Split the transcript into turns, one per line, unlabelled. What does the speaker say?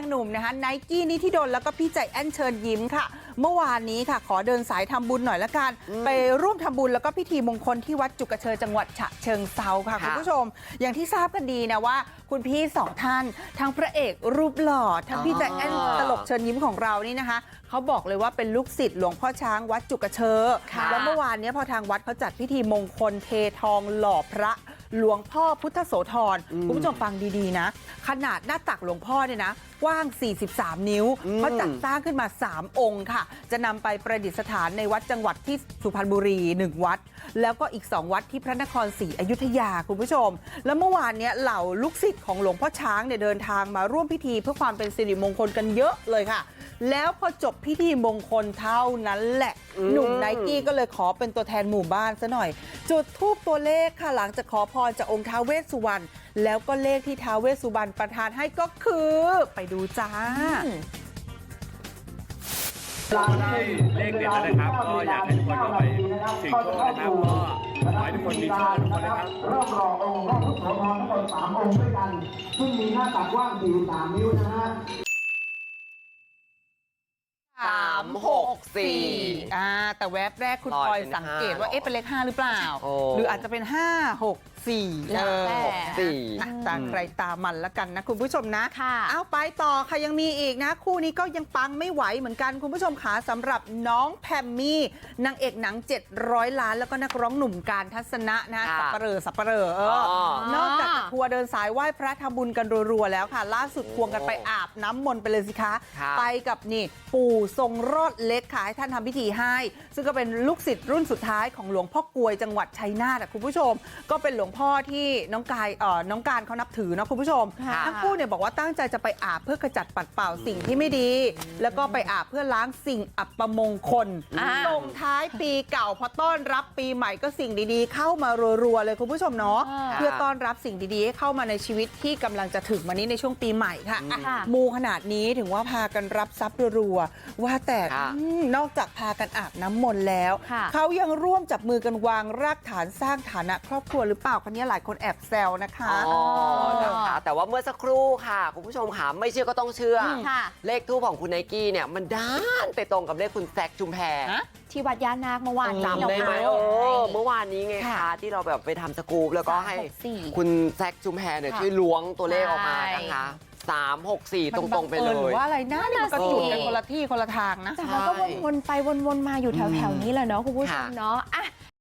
งหนุ่มนะคะไนกี้นิธิดลแล้วก็พี่ใจแอนเชิญยิ้มค่ะ เมื่อวานนี้ค่ะ ขอเดินสายทำบุญหน่อยละกัน ไปร่วมทำบุญแล้วก็พิธีมงคลที่วัดจุกเชยจังหวัดฉะเชิงเซาค่ะ
ค่ะ
คุณผู้ชม อย่างที่ทราบกันดีนะว่า คุณพี่สองท่าน ทั้งพระเอกรูปหล่อทั้งพี่ใจแอนตลกเชิญยิ้มของเรานี่นะคะเขาบอกเลยว่าเป็นลูกศิษย์หลวงพ่อช้างวัดจุกเชอ
ค่ะ
แล้วเมื่อวานเนี้ยพอทางวัดเขาจัดพิธีมงคลเททองหล่อพระ หลวงพ่อพุทธโสธรคุณผู้ชมฟังดีๆนะ ขนาดหน้าตักหลวงพ่อเนี่ยนะกว้าง 43 นิ้ว
อืม
เขาจัดสร้างขึ้นมา 3 องค์ค่ะ จะนำไปประดิษฐานในวัดจังหวัดที่สุพรรณบุรี 1 วัด แล้วก็อีก 2 วัดที่พระนครศรีอยุธยาคุณผู้ชม แล้วเมื่อวานเนี้ยเหล่าลูกศิษย์ของหลวงพ่อช้างเนี่ยเดินทางมาร่วมพิธีเพื่อความเป็นสิริมงคลกันเยอะเลยค่ะ แล้วพอจบพิธีมงคลเท่านั้นแหละ
อืม
หนุ่มไนกี้ก็เลยขอเป็นตัวแทนหมู่บ้านซะหน่อย จุดทูปตัวเลขค่ะหลังจากขอพรจากองค์ท้าวเวสสุวรรณแล้วก็เลขที่ท้าวเวสสุวรรณประทานให้ก็คือไปดูจ้า
ก็ได้เลขเด็ดแล้วนะครับ ก็อยากให้ทุกคนเอาไปเสี่ยงโชคนะครับก็ขอให้ทุกคนมีโชคทุกคนนะครับ
รอบรอองค์พระพุทธโสธรทั้งหมดสามองค์ด้วยกัน ซึ่งมีหน้าตักกว้าง43นิ้วนะฮะ
สามหกสี่
อ่า แต่แวบแรกคุณ
ลอย
พลอย
เป็น
สังเกต
ห้า
ว่า
เหรอ
เอ๊ะเป็นเลข5หรือเปล่า
โอ้
หรืออาจจะเป็น5 6 4
แล้วแต่
เออ
สี่
อะตามใครตามมันละกันนะคุณผู้ชมนะ
ค่ะ
เอาไปต่อค่ะยังมีอีกนะคู่นี้ก็ยังปังไม่ไหวเหมือนกันคุณผู้ชมขาสำหรับน้องแพมมี่นางเอกหนัง 700 ล้าน แล้วก็นักร้องหนุ่มการทัศนะนะ
ค่ะ
สับปะเหรอสับปะเหรอเอออ
อ
นอกจากจะทัวร์เดินสายไหว้พระทำบุญกันรัวๆแล้วค่ะ ล่าสุดควงกันไปอาบน้ำมนต์ไปเลยสิคะ
ค่ะ
ไปกับนี่ปู่ทรงรอดเล็กค่ะให้ท่านทำพิธีให้ ซึ่งก็เป็นลูกศิษย์รุ่นสุดท้ายของหลวงพ่อกลวยจังหวัดชัยนาทอะคุณผู้ชม ก็เป็นหลวงพ่อที่น้องกายเอ่อน้องการเขานับถือเนาะคุณผู้ชม
ค่ะ
ทั้งคู่เนี่ยบอกว่าตั้งใจจะไปอาบเพื่อกระจัดปัดเป่าสิ่งที่ไม่ดี แล้วก็ไปอาบเพื่อล้างสิ่งอัปมงคล
อ่า
ส่งท้ายปีเก่าพอต้อนรับปีใหม่ก็สิ่งดีๆ เข้ามารัวๆเลยคุณผู้ชมเนาะ
อ่า
เพื่อต้อนรับสิ่งดีๆให้เข้ามาในชีวิตที่กำลังจะถึงมานี้ในช่วงปีใหม่ค่ะอะ
ค่ะ
มูขนาดนี้ถึงว่าพากันรับทรัพย์รัวๆว่าแต่
ค่ะ
อืมนอกจากพากันอาบน้ำมนต์แล้ว
ค่ะ
เขายังร่วมจับมือกันวางรากฐานสร้างฐานะครอบครัวหรือเปล่าคนนี้หลายคนแอบแซวนะคะ
อ๋อนะคะแต่ว่าเมื่อสักครู่ค่ะ คุณผู้ชมค่ะไม่เชื่อก็ต้องเชื่ออ
ค่ะ
เลขทูปของคุณไนกี้เนี่ยมันด้านไปตรงกับเลขคุณแซคชุมแพร
ฮะ
ที่วัดย่านนาคเมื่อวานนี้
จำได้ไหม
เรา
เอ
ไป
อเมื่อวานนี้ไง
ค่ะ
คะที่เราแบบไปทำสกู๊ปแล้วก็ให้
สามหกสี่
คุณแซคชุมแพรเนี่ย
ค่ะ
ช่วยล้วงตัวเลขออกมา
ใช่
นะคะ สามหกสี่ตรงๆไปเล
มันบังเอิญหรื
ย
อว่าอะไรนะนี่มันกระสุนกัน
นั่นน่ะสิ
คนละที่คนละทางนะ
แต่มันก็วนๆไปวนๆมาอยู่แถวๆนี้แหละเนาะคุณผู้ชม
ค่ะ
เนาะอะ